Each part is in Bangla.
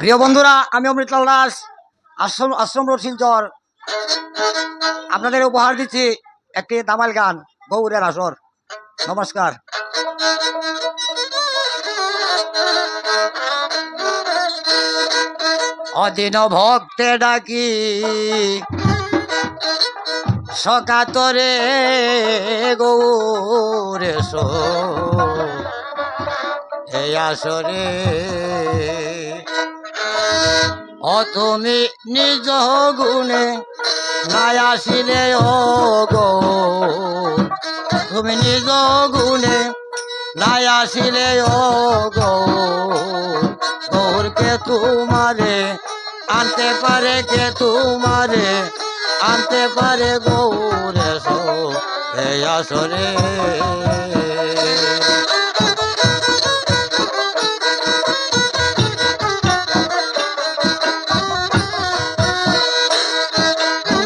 প্রিয় বন্ধুরা, আমি অমৃতলাল দাস, আশ্রম আশ্রম রোড শিলচর। আপনাদের উপহার দিচ্ছি একটি দামাল গান, গৌরের আসর। নমস্কার। অদিন ভক্তে ডাকি, সকাতরে গৌরে এই আসরে তুমি নিজ গুণে নাই আসিলে, ও গো। তুমি নিজ গুণে নাই আসিলে, ও গো। গৌরকে তোমারে আনতে পারে কে তোমারে? আনতে পারে গৌরে সো এই আসরে।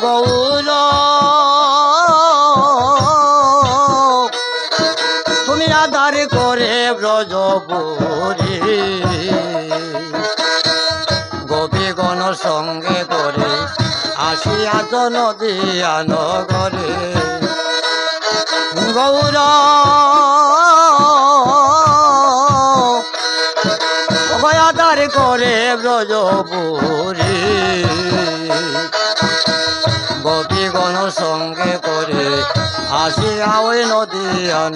গৌর। তুমি আধার করে ব্রজপুরি গোপীগণ সঙ্গে করে আসিয়া নদিয়া নগরে। গৌর। আধার করে ব্রজপুরি গোপীগণ সঙ্গে করে আসিয়া ওই নদী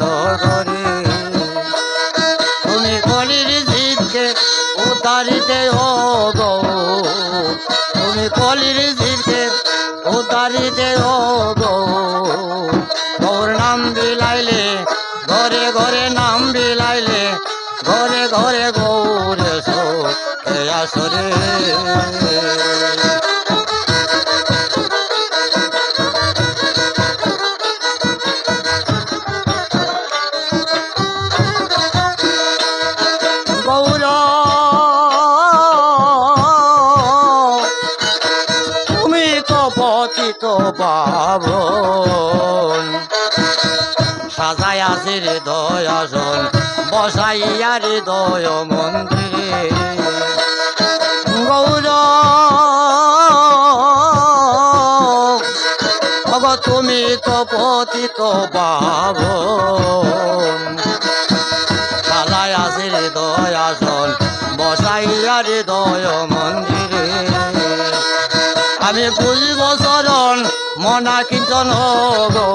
নগরে তুমি কলির জীবকে উতারিতে ও গো তুমি কলির জীবকে উতারিতে ও গো তোর নাম বিলাইলে, ঘরে ঘরে নাম বিলাইলে, ঘরে ঘরে গৌরে সো আসরে। পতিত পাবন। সাজাই আছে হৃদয় আসন, বসাইয়া হৃদয় মন্দিরে। গৌর তুমি তো পতিত পাবন। শালায় আছে হৃদয় আসন, বসাইয়া হৃদয় মন্দিরে। আমি বুঝব শরণ, মনা কীর্তন গো।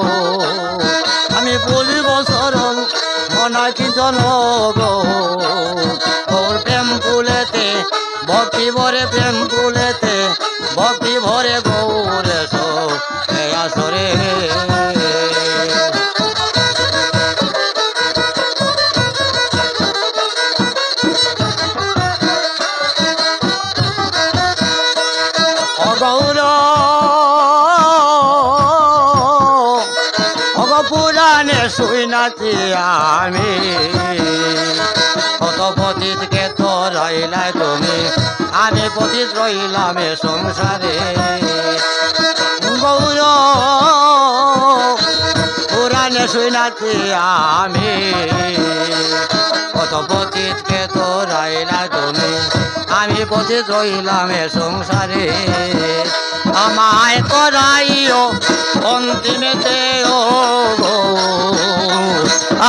আমি পুলি শরণ, মনা কীর্তন গো। ওর প্রেম ফুলেতে ভক্তি ভরে প্রেম ফুলেতে ভক্তি ভরে গৌরে সো আসরে। শুই আমি। কত পতিতকে তো রইলাই তুমি, আমি পতিত রইলাম এ সংসারে। গৌর, পুরাণে শুই আমি। কত পতিতকে তো রইলাই তুমি, আমি পতিত রইলাম এ সংসারে। আমায় তোরাইও অন্তিমেতে ও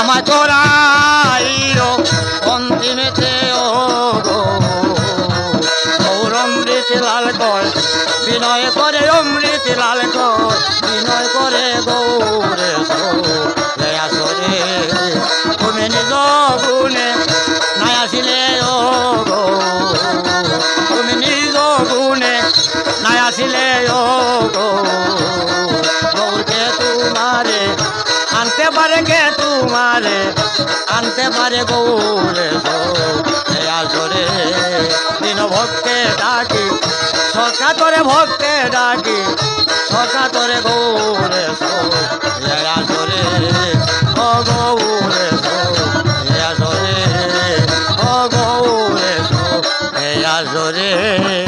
গো আমায় তোরাইও অন্তিমেতে ও অমৃত লাল কর, বিনয় করে অমৃত লাল কর, বিনয় করে গৌরে আসরে তুমি নিজ গুণে নাই আসিলে ও তুমি নিজ গুণে নাই ও গৌরকে তোমারে আনতে পারে কে তোমারে? আনতে পারে গৌরে আসরে দিন ভক্তে ডাকি সকা তোরে ভক্তে ডাকি সকা তোরে গৌরে আসরে Yeah.